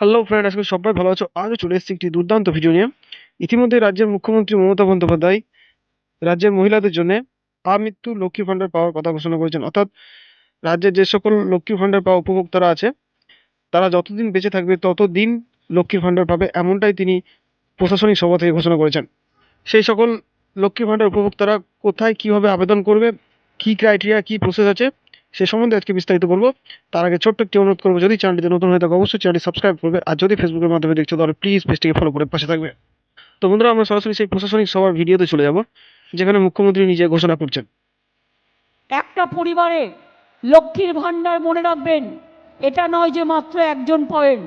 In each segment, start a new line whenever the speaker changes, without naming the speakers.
Hello friend আজকে সবাই ভালো আছো। আজও চলে এসেছি একটি দুর্দান্ত ভিডিও নিয়ে। ইতিমধ্যে রাজ্যের মুখ্যমন্ত্রী মমতা বন্দ্যোপাধ্যায় রাজ্যের মহিলাদের জন্য আমৃত্যু লক্ষ্মী ভাণ্ডার পাওয়ার কথা ঘোষণা করেছেন। অর্থাৎ রাজ্যের যে সকল লক্ষ্মী ভাণ্ডার পাওয়া উপভোক্তারা আছে, তারা যতদিন বেঁচে থাকবে ততদিন লক্ষ্মী ভাণ্ডার পাবে এমনটাই তিনি প্রশাসনিক সভা থেকে ঘোষণা করেছেন। সেই সকল লক্ষ্মী ভাণ্ডার উপভোক্তারা কোথায় কীভাবে আবেদন করবে, কী ক্রাইটেরিয়া কী প্রসেস আছে সে সম্বন্ধে আজকে বিস্তারিত বলব। তার আগে ছোট্ট একটি অনুরোধ করব, যদি চ্যানেলটিতে নতুন হয়ে থাকে অবশ্যই চ্যানেলটি সাবস্ক্রাইব করবে, আর যদি ফেসবুকের মাধ্যমে দেখছ, তাহলে প্লিজ পেজটিকে ফলো করে পাশে থাকবে। তো বন্ধুরা, আমরা সরাসরি সেই প্রশাসনিক সভার ভিডিওতে চলে যাব, যেখানে মুখ্যমন্ত্রী নিজে ঘোষণা করছেন।
একটা পরিবারে লক্ষ্মীর ভাণ্ডার মনে রাখবেন, এটা নয় যে মাত্র একজন পাবেন।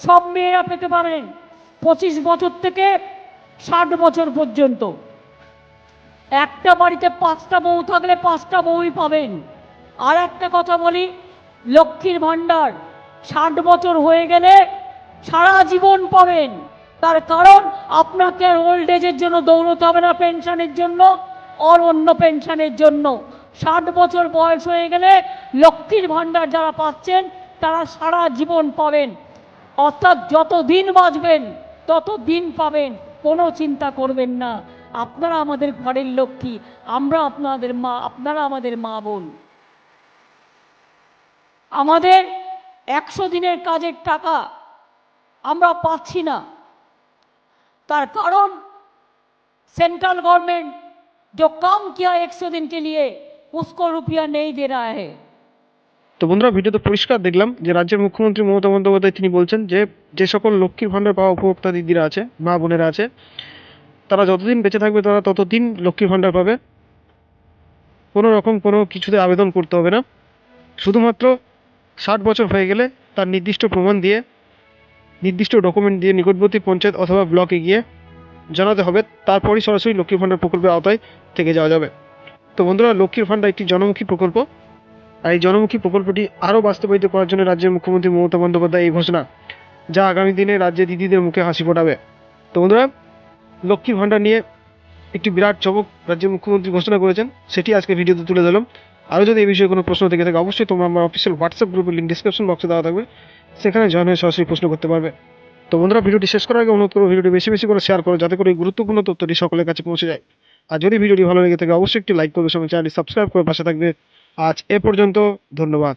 সব মেয়েরা পেতে পারেন পঁচিশ বছর থেকে ষাট বছর পর্যন্ত। একটা বাড়িতে পাঁচটা বউ থাকলে পাঁচটা বউই পাবেন। আর একটা কথা বলি, লক্ষ্মীর ভাণ্ডার ষাট বছর হয়ে গেলে সারা জীবন পাবেন। তার কারণ, আপনাকে আর ওল্ড এজের জন্য দৌড়তে হবে না পেনশনের জন্য, আর অন্য পেনশনের জন্য। ষাট বছর বয়স হয়ে গেলে লক্ষ্মীর ভাণ্ডার যারা পাচ্ছেন, তারা সারা জীবন পাবেন। অর্থাৎ যত দিন বাঁচবেন, তত দিন পাবেন, কোনো চিন্তা করবেন না। আপনারা আমাদের ঘরের লক্ষ্মী, আমরা আপনাদের মা, আপনারা আমাদের মা বোন। আমাদের একশো দিনের কাজের টাকা আমরা পাচ্ছি না তার কারণ सेंट्रल गवर्नमेंट जो काम किया 100 दिन के लिए उसको रुपया नहीं दे रहा है
তো বন্ধুরা ভিডিওতে পরিষ্কার দেখলাম যে রাজ্যের মুখ্যমন্ত্রী মমতা বন্দ্যোপাধ্যায় তিনি বলছেন যে যে সকল লক্ষ্মীর ভাণ্ডার পাওয়া উপভোক্তা দিদিরা আছে মা বোনেরা আছে তারা যতদিন বেঁচে থাকবে তারা ততদিন লক্ষ্মীর ভাণ্ডার পাবে কোনো রকম কোনো কিছুতে আবেদন করতে হবে না শুধুমাত্র ষাট বছর হয়ে গেলে তার নির্দিষ্ট প্রমাণ দিয়ে, নির্দিষ্ট ডকুমেন্ট দিয়ে নিকটবর্তী পঞ্চায়েত অথবা ব্লকে গিয়ে জানাতে হবে। তারপরই সরাসরি লক্ষ্মীর ভাণ্ডার প্রকল্পের আওতায় থেকে যাওয়া যাবে। তো বন্ধুরা, লক্ষ্মীর ভাণ্ডার একটি জনমুখী প্রকল্প। আর এই জনমুখী প্রকল্পটি আরও বাস্তবায়িত করার জন্য রাজ্যের মুখ্যমন্ত্রী মমতা বন্দ্যোপাধ্যায় এই ঘোষণা, যা আগামী দিনে রাজ্যের দিদিদের মুখে হাসি ফোটাবে। তো বন্ধুরা, লক্ষ্মীর ভাণ্ডার নিয়ে একটি বিরাট চমক রাজ্যের মুখ্যমন্ত্রী ঘোষণা করেছেন, সেটি আজকে ভিডিওতে তুলে দিলাম আরও যদি এই বিষয়ে কোনো প্রশ্ন থেকে থাকে, অবশ্যই তোমরা আমার অফিসিয়াল হোয়াটসঅ্যাপ গ্রুপের লিঙ্ক ডিসক্রিপশন বক্সে দেওয়া থাকবে। সেখানে জয়েন হয়ে সরাসরি প্রশ্ন করতে পারবে। তো বন্ধুরা, ভিডিওটি শেষ করার আগে অনুরোধ করব ভিডিওটি বেশি বেশি করে শেয়ার করো, যাতে করে এই গুরুত্বপূর্ণ তথ্যটি সকলের কাছে পৌঁছে যায়। আর যদি ভিডিওটি ভালো লেগে থাকে, অবশ্যই একটি লাইক করবে সঙ্গে চ্যানেলটি সাবস্ক্রাইব করে পাশে থাকবে। আজ এ পর্যন্ত, ধন্যবাদ।